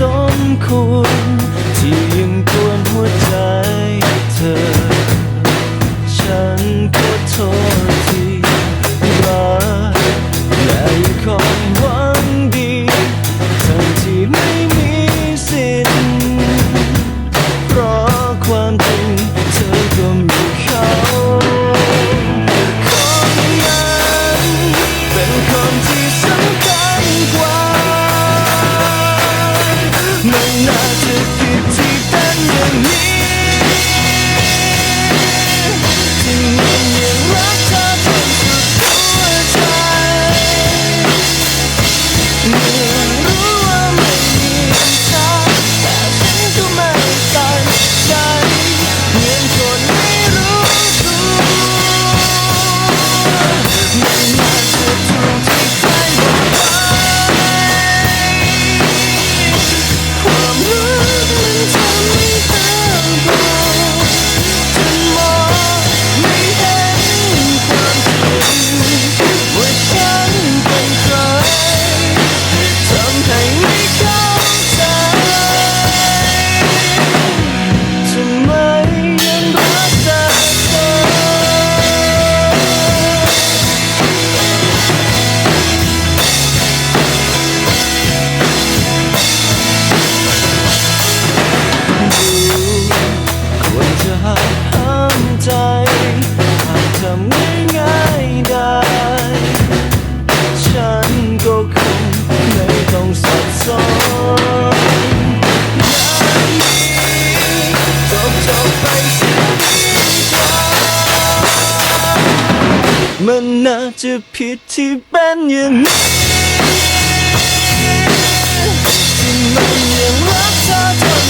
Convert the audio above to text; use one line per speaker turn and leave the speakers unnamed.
สมควร จห้ใจหากทำง่ายๆได้ ฉันก็คงไม่ต้องสับสนจบจบไปสิมันน่าจะผิดที่เป็นอย่างนี้ที่มันยังรักเธอ